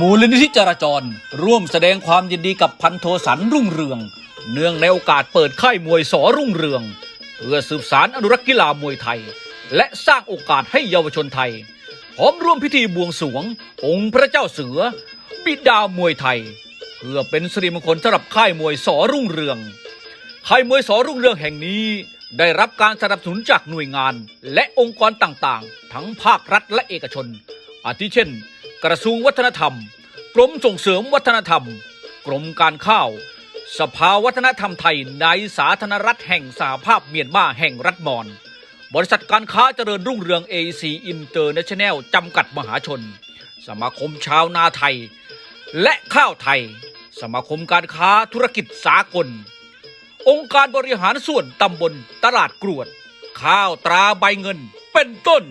มูลนิธิจราจร ร่วมแสดงความยินดีกับพันโทสันรุ่งเรือง เนื่องในโอกาสเปิดค่ายมวยสอรุ่งเรือง เพื่อสืบสารอนุรักษ์กีฬามวยไทย และสร้างโอกาสให้เยาวชนไทย พร้อมร่วมพิธีบวงสรวง องค์พระเจ้าเสือ บิดามวยไทย เพื่อเป็นสิริมงคลสำหรับค่ายมวยสอรุ่งเรือง ค่ายมวยสอรุ่งเรืองแห่งนี้ได้รับการสนับสนุนจากหน่วยงาน และองค์กรต่างๆ ทั้งภาครัฐและเอกชน อาทิเช่น กระทรวงวัฒนธรรม กรมส่งเสริมวัฒนธรรม กรมการข้าว สภาวัฒนธรรมไทยในสาธารณรัฐแห่งสหภาพเมียนมาแห่งรัฐมอญบริษัทการค้าเจริญรุ่งเรือง AC International จำกัดมหาชน สมาคมชาวนาไทย และข้าวไทย สมาคมการค้าธุรกิจสากล องค์การบริหารส่วนตำบลตลาดกรวด ข้าวตราใบเงินเป็นต้น